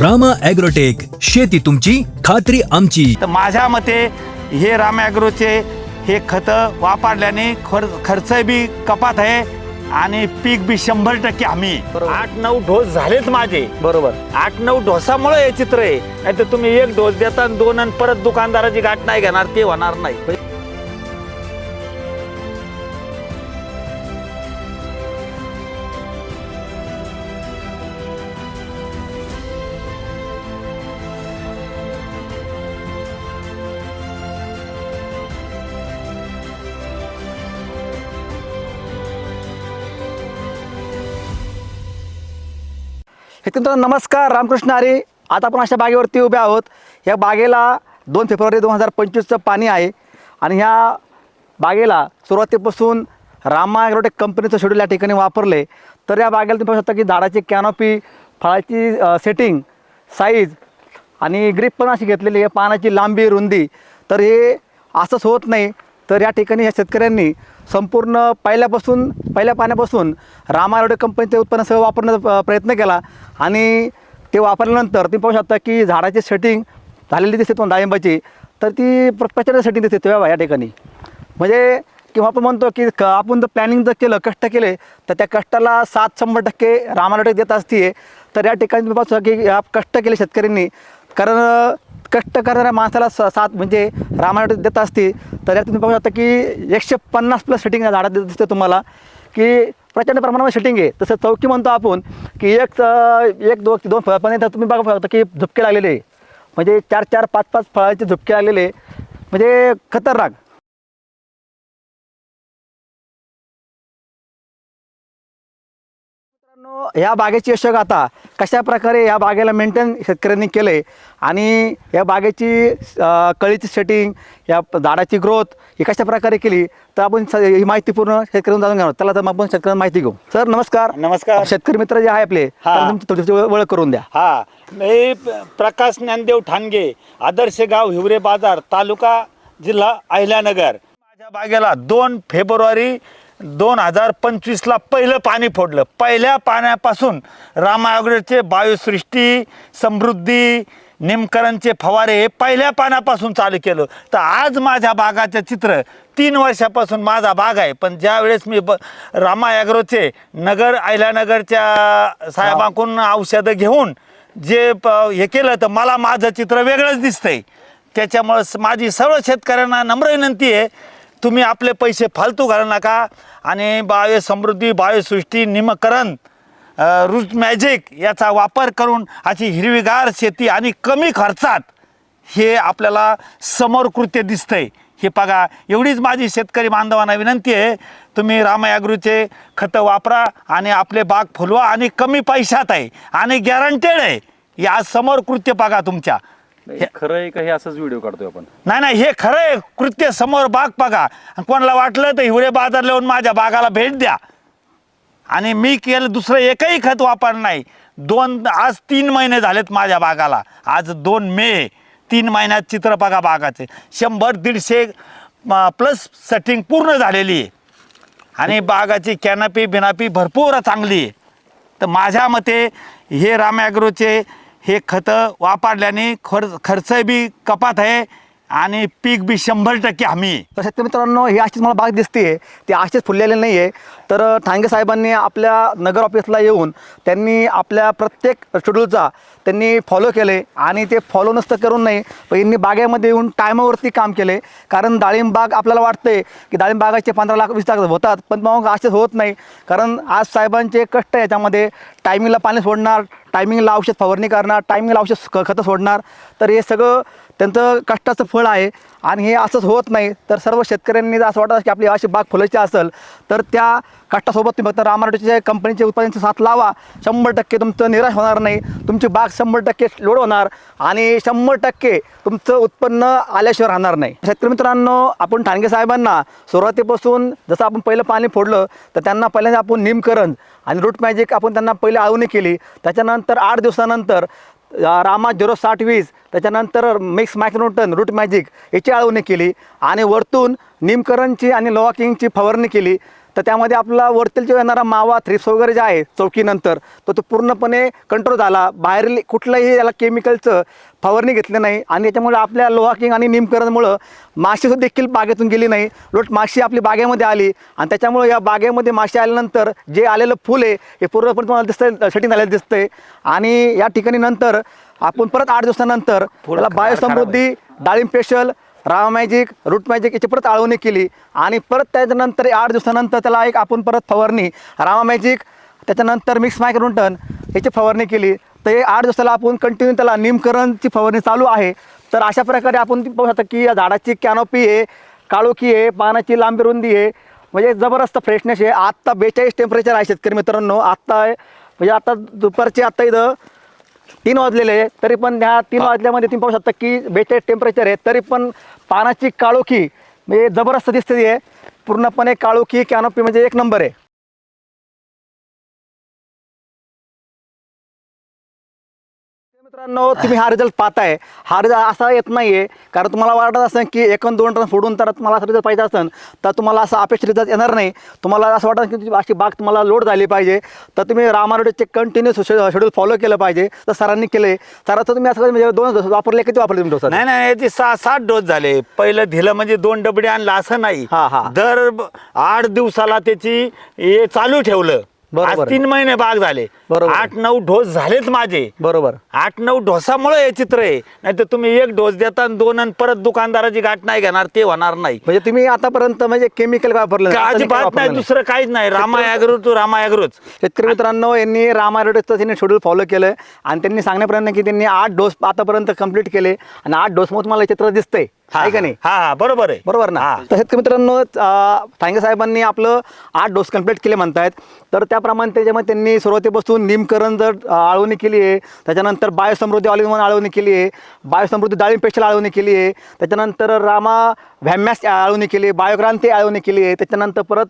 Rama agrotech शेती तुमची खात्री आमची. तर माझ्या मते हे रामॅग्रोचे हे खतं वापरल्याने खर खर्च बी कपात आहे आणि पीक बी शंभर टक्के हमी बरोबर. आठ नऊ डोस झालेच माझे. बरोबर. आठ नऊ डोसामुळे हे चित्र आहे. नाही तर तुम्ही एक डोस देता आणि दोन आणि परत दुकानदाराची गाठ नाही घेणार ते होणार नाही. मित्रांनो नमस्कार रामकृष्ण आरे आता आपण अशा बागेवरती उभे आहोत. या बागेला दोन फेब्रुवारी दोन हजार पंचवीसचं पाणी आहे. आणि ह्या बागेला सुरुवातीपासून रामा ॲग्रोटेक कंपनीचं शेड्यूल या ठिकाणी वापरले. तर या बागेला तुम्ही पाहू शकता की झाडाची कॅनॉपी फळाची सेटिंग साईज आणि ग्रीप पण अशी घेतलेली आहे. पानाची लांबी रुंदी. तर हे असंच होत नाही. तर या ठिकाणी या शेतकऱ्यांनी संपूर्ण पहिल्यापासून पहिल्या पाण्यापासून रामारोडे कंपनीचे उत्पन्न सगळं वापरण्याचा प्रयत्न केला. आणि ते वापरल्यानंतर तुम्ही पाहू शकता की झाडाची सेटिंग झालेली दिसते तुम्हाला डाळिंबाची. तर ती प्र- प्रचंड सेटिंग दिसते तेव्हा या ठिकाणी. म्हणजे किंवा आपण म्हणतो की क- आपण जर प्लॅनिंग जर केलं कष्ट केले तर त्या कष्टाला सात शंभर टक्के रामारोडे देत असते तर या ठिकाणी तुम्ही पाहू शकता की कष्ट केले शेतकऱ्यांनी. कारण कष्ट करणाऱ्या माणसाला स सात म्हणजे रामायण देत असते तर यात तुम्ही पाहू शकता की एकशे पन्नास प्लस सेटिंग या झाडात दिसते तुम्हाला की प्रचंड प्रमाणामध्ये सेटिंग आहे. तसं चौकी म्हणतो आपण की एक एक दोन दोन फळ तुम्ही बघा शकता की झुपके लागलेले म्हणजे चार चार पाच पाच फळाचे झुपके लागलेले म्हणजे खतरनाक. मित्रांनो या बागेची यशोगाथा कशा प्रकारे या बागेला मेंटेन शेतकऱ्यांनी केले आणि या बागेची कळीची सेटिंग या झाडाची ग्रोथ ही कशा प्रकारे केली तर आपण ही माहिती पूर्ण शेतकऱ्यांना जाणून घेणार. त्याला तर मग आपण शेतकऱ्यांना माहिती घेऊ. सर नमस्कार. नमस्कार. शेतकरी मित्र जे आहे आपले हा. थोडीशी ओळख करून द्या. हा. मी प्रकाश ज्ञानदेव ठाणगे आदर्श गाव हिवरे बाजार तालुका जिल्हा अहिल्यानगर. माझ्या बागेला दोन फेब्रुवारी दोन हजार पंचवीसला पहिलं पाणी फोडलं. पहिल्या पाण्यापासून रामायगडचे बायोसृष्टी समृद्धी निमकरणचे फवारे हे पहिल्या पाण्यापासून चालू केलं. तर आज माझ्या बागाचं चित्र तीन वर्षापासून माझा बाग आहे. पण ज्या वेळेस मी ब रामा ॲग्रोचे नगर अहिल्यानगरच्या साहेबांकडून औषधं घेऊन जे प हे केलं तर मला माझं चित्र वेगळंच दिसतंय. त्याच्यामुळं माझी सर्व शेतकऱ्यांना नम्र विनंती आहे तुम्ही आपले पैसे फालतू घालू नका आणि बायो समृद्धी बायोसृष्टी निमकरण रुच रूट मॅजिक याचा वापर करून अशी हिरवीगार शेती आणि कमी खर्चात हे आपल्याला समोर कृत्य दिसतंय. हे बघा एवढीच माझी शेतकरी बांधवांना विनंती आहे तुम्ही रामयागृचे खतं वापरा आणि आपले बाग फुलवा आणि कमी पैशात आहे आणि गॅरंटेड आहे. या समोर कृत्य बघा तुमच्या. नाही, खरं आहे का हे असंच व्हिडिओ काढतोय आपण? नाही नाही हे खरं आहे कृत्य समोर बाग बघा. आणि कोणाला वाटलं तर हिवरे बाजार लावून माझ्या बागाला भेट द्या. आणि मी केलं दुसरं एकही खत वापर नाही. दोन आज तीन महिने झालेत माझ्या बागाला. आज दोन मे तीन महिन्यात चित्र बघा बागाचे. शंभर दीडशे प्लस सेटिंग पूर्ण झालेली आहे. आणि बागाची कॅनपी बिनापी भरपूर चांगली आहे. तर माझ्या मते हे रामॅग्रोचे हे खतं वापरल्याने खर्च खर्चही बी कपात आहे. आणि पीक बी शंभर टक्के हमी तर शेतकरी मित्रांनो ही अशीच मला बाग दिसते ती अशीच फुललेली नाही आहे तर ठांगे साहेबांनी आपल्या नगर ऑफिसला येऊन त्यांनी आपल्या प्रत्येक शेड्यूलचा त्यांनी फॉलो केले आणि ते फॉलो नसतं करून नाही पण यांनी बागेमध्ये येऊन टायमावरती काम केले. कारण डाळिंब बाग आपल्याला वाटते की डाळिंब बागाचे पंधरा लाख वीस लाख होतात पण मग असेच होत नाही. कारण आज साहेबांचे कष्ट आहे याच्यामध्ये. टायमिंगला पाणी सोडणार टायमिंगला औषध फवारणी करणार टायमिंगला औषध खतं सोडणार. तर हे सगळं त्यांचं कष्टाचं फळ आहे आणि हे असंच होत नाही. तर सर्व शेतकऱ्यांनी जर असं वाटत की आपली अशी बाग फुलायची असेल तर त्या कष्टासोबत तुम्ही फक्त रामारोटीच्या कंपनीचे उत्पादनाचा साथ लावा. शंभर टक्के तुमचं निराश होणार नाही. तुमची बाग शंभर टक्के लोड होणार आणि शंभर टक्के तुमचं उत्पन्न आल्याशिवाय राहणार नाही. शेतकरी मित्रांनो आपण ठाणगे साहेबांना सुरुवातीपासून जसं आपण पहिलं पाणी फोडलं तर त्यांना पहिल्यांदा आपण निमकरण आणि रूट मॅजिक आपण त्यांना पहिले आळवणी केली. त्याच्यानंतर आठ दिवसानंतर रामा झिरो साठ वीस त्याच्यानंतर मिक्स मायक्रोटन रूट मॅजिक याची आळवणी केली आणि वरतून निमकरणची आणि लोवा किंगची फवारणी केली. तर त्यामध्ये आपला वरतील जो येणारा मावा थ्रिप्स वगैरे जे आहे चौकीनंतर तो तो पूर्णपणे कंट्रोल झाला. बाहेरील कुठलंही याला केमिकलचं फवारणी घेतली नाही. आणि याच्यामुळे आपल्या लोहा किंग आणि निमकरणमुळं माशी सुद्धा देखील बागेतून गेली नाही. उलट माशी आपली बागेमध्ये आली. आणि त्याच्यामुळे या बागेमध्ये माशी आल्यानंतर जे आलेलं फुल आहे हे पूर्णपणे तुम्हाला दिसतंय सेटिंग झालेलं दिसतंय. आणि या ठिकाणी नंतर आपण परत आठ दिवसानंतर बायोसमृद्धी डाळिंब special Rama magic root magic याची परत आळवणी केली. आणि परत त्याच्यानंतर आठ दिवसानंतर त्याला एक आपण परत फवारणी रामा मॅजिक त्याच्यानंतर मिक्स मायक्रोटन याची फवारणी केली. तर हे आठ दिवसाला आपण कंटिन्यू त्याला निमकरणची फवारणी चालू आहे. तर अशा प्रकारे आपण ती पाहू शकता की या झाडाची कॅनोपी आहे काळोखी आहे पानाची लांबी रुंदी आहे. म्हणजे जबरदस्त फ्रेशनेस आहे. आत्ता बेचाळीस टेम्परेचर आहे शेतकरी मित्रांनो. आत्ता आहे म्हणजे आता दुपारचे आत्ता इथं तीन वाजलेले तरी पण ह्या तीन वाजल्यामध्ये तुम्ही पाहू शकता की बेचाळीस टेम्परेचर आहे तरी पण पानाची काळोखी म्हणजे जबरदस्त दिसते आहे पूर्णपणे काळोखी कॅनोपी म्हणजे एक नंबर आहे. मित्रांनो तुम्ही हा रिझल्ट पाहताय. हा रिझल्ट असा येत नाहीये कारण तुम्हाला वाटत असेल की एकूण दोन टन फोडून तर तुम्हाला असा रिझल्ट पाहिजे असेल तर तुम्हाला असं अपेक्षित रिझल्ट येणार नाही. तुम्हाला असं वाटत की अशी बाग तुम्हाला लोड झाली पाहिजे तर तुम्ही रामारोडचे कंटिन्यू शेड्यूल फॉलो केलं पाहिजे तर सरांनी केले सरांचं तुम्ही असं म्हणजे दोन डोस वापरले किती वापरले तुम्ही डोस नाही नाही याचे सहा सात डोस झाले. पहिलं दिलं म्हणजे दोन डबडे आणलं असं नाही. हा, हा. दर आठ दिवसाला त्याची हे चालू ठेवलं. बरोबर. आज तीन महिने बाग झाले. बरोबर. आठ नऊ डोस झालेच माझे. बरोबर. आठ नऊ डोसामुळे हे चित्र आहे. नाही तर तुम्ही एक डोस देता आणि दोन आणि परत दुकानदाराची गाठ नाही घेणार ते होणार नाही. म्हणजे तुम्ही आतापर्यंत म्हणजे केमिकल वापरलं का नाही, रासायनिक अजिबात वापरलं नाही दुसरं काहीच नाही. रामा ॲग्रो तू रामा ॲग्रोच शेतकरी मित्रांनो यांनी रामारोडेचं त्यांनी शेड्यूल फॉलो केलं आणि त्यांनी सांगण्यापर्यंत की त्यांनी आठ डोस आतापर्यंत कंप्लीट केले. आणि आठ डोसमध्ये तुम्हाला हे चित्र दिसतंय. आहे का नाही? हा हा बरोबर आहे. बरोबर ना? हा. तर शेतकरी मित्रांनो ठांगे साहेबांनी आपलं आठ डोस कंप्लीट केले म्हणतायत. तर त्याप्रमाणे त्याच्यामध्ये त्यांनी सुरुवातीपासून निमकरण जर आळवणी केली आहे त्याच्यानंतर बायोसमृद्धी वन आळवणी केली आहे बायोसमृद्धी डाळिंब स्पेशल आळवणी केली आहे त्याच्यानंतर रामा व्हॅमॅस आळवणी केली आहे बायोक्रांती आळवणी केली आहे त्याच्यानंतर परत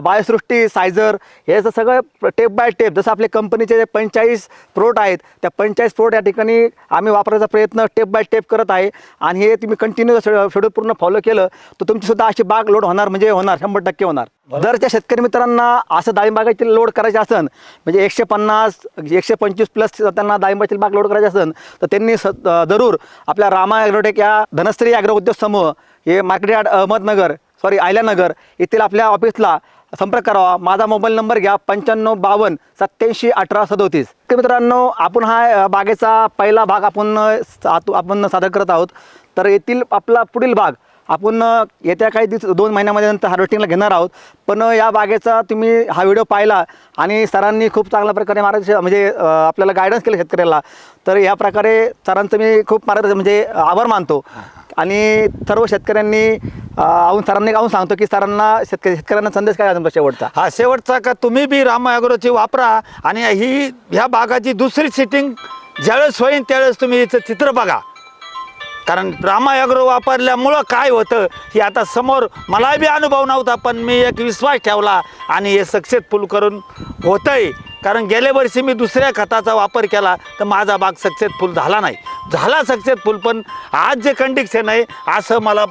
बायोसृष्टी सायझर हे असं सगळं टेप बाय टेप जसं आपले कंपनीचे जे पंचेचाळीस प्रोट आहेत त्या पंचेचाळीस प्रोट या ठिकाणी आम्ही वापरायचा प्रयत्न टेप बाय टेप करत आहे. आणि हे तुम्ही कंटिन्यू शेड्यूल पूर्ण फॉलो केलं तर तुमची सुद्धा अशी बाग लोड होणार म्हणजे होणार शंभर टक्के होणार. जर त्या शेतकरी मित्रांना असं डाळिंबागाची लोड करायची असेल म्हणजे एकशे पन्नास एकशे पंचवीस प्लस त्यांना डाळिंबाची बाग लोड करायची असेल तर त्यांनी स जरूर आपल्या रामा ॲग्रोटेक या धनश्री ॲग्रो उद्योग समूह हे मार्केट अहमदनगर सॉरी आयल्यानगर येथील आपल्या ऑफिसला संपर्क करावा माझा मोबाईल नंबर घ्या. पंच्याण्णव बावन्न सत्याऐंशी अठरा सदोतीस. तर मित्रांनो आपण हा बागेचा पहिला भाग आपण आपण सादर करत आहोत. तर येथील आपला पुढील भाग आपण येत्या काही दिवस दोन महिन्यामध्ये नंतर हार्वेस्टिंगला घेणार आहोत. पण या बागेचा तुम्ही हा व्हिडिओ पाहिला आणि सरांनी खूप चांगल्या प्रकारे मार्गदर्शन म्हणजे आपल्याला गायडन्स केलं शेतकऱ्याला. तर या प्रकारे सरांचं मी खूप मार्गदर्शन म्हणजे आभार मानतो. आणि सर्व शेतकऱ्यांनी आऊन सरांनी आऊन सांगतो की सरांना शेतकरी शेतकऱ्यांना संदेश काय आहे तुमचा शेवटचा? हा शेवटचा का तुम्ही बी राम वापरा आणि ही ह्या बागाची दुसरी सिटिंग ज्यावेळेस होईन त्यावेळेस तुम्ही हिचं चित्र बघा. कारण रामा वापरल्यामुळं काय होतं हे आता समोर मलाही बी अनुभव नव्हता पण मी एक विश्वास ठेवला आणि हे सक्सेसफुल करून होतंय. कारण गेल्या वर्षी मी दुसऱ्या खताचा वापर केला तर माझा बाग सक्सेसफुल झाला नाही. झाला सक्सेसफुल पण आज जे कंडिक्शन आहे असं मला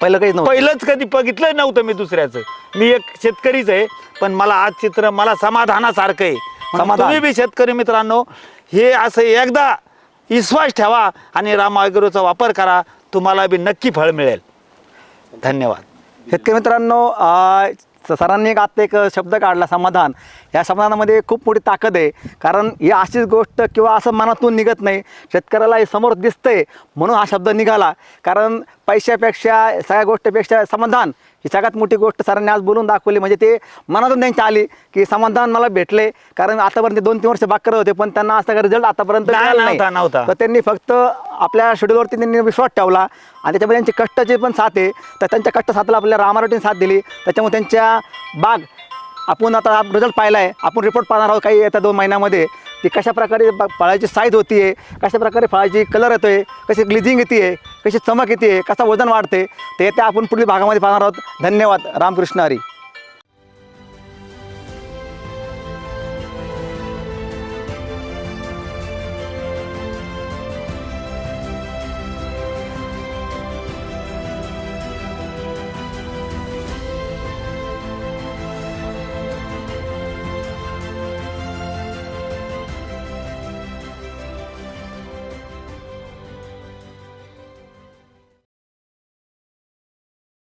पहिलं काही नव्हतं. पहिलंच कधी बघितलं नव्हतं मी दुसऱ्याचं. मी एक शेतकरीच आहे पण मला आज चित्र मला समाधानासारखं आहे. समाधान. तुम्ही बी शेतकरी मित्रांनो हे असं एकदा विश्वास ठेवा आणि राम ॲग्रोचा वापर करा तुम्हाला बी नक्की फळ मिळेल. धन्यवाद. शेतकरी मित्रांनो सरांनी एक आत्ता एक शब्द काढला समाधान. या समाधानामध्ये खूप मोठी ताकद आहे. कारण ही अशीच गोष्ट किंवा असं मनातून निघत नाही. शेतकऱ्याला हे समोर दिसतंय म्हणून हा शब्द निघाला. कारण पैशापेक्षा सगळ्या गोष्टीपेक्षा समाधान ही सगळ्यात मोठी गोष्ट सरांनी आज बोलून दाखवली. म्हणजे ते मनातून त्यांची आली की समाधान मला भेटले. कारण आतापर्यंत ते दोन तीन वर्ष बाग करत होते पण त्यांना असा रिझल्ट आतापर्यंत नाही, मिळाला नव्हता, नव्हता. तर त्यांनी फक्त आपल्या शेड्यूलवरती त्यांनी विश्वास ठेवला. आणि त्याच्यामध्ये त्यांची कष्टाची पण साथ आहे. तर त्यांच्या कष्ट साथला आपल्या रामारोटीने साथ दिली. त्याच्यामुळे त्यांच्या बाग आपण आता रिझल्ट पाहिला आहे आपण रिपोर्ट पाहणार आहोत काही येत्या दोन महिन्यामध्ये. ती कशा प्रकारे फळाची साईज होती आहे कशा प्रकारे फळाची कलर येतो आहे कशी ग्लिझिंग येते आहे कशी चमक येते आहे कसं वजन वाढते ते त्या आपण पुढील भागामध्ये पाहणार आहोत. धन्यवाद. रामकृष्ण हरी.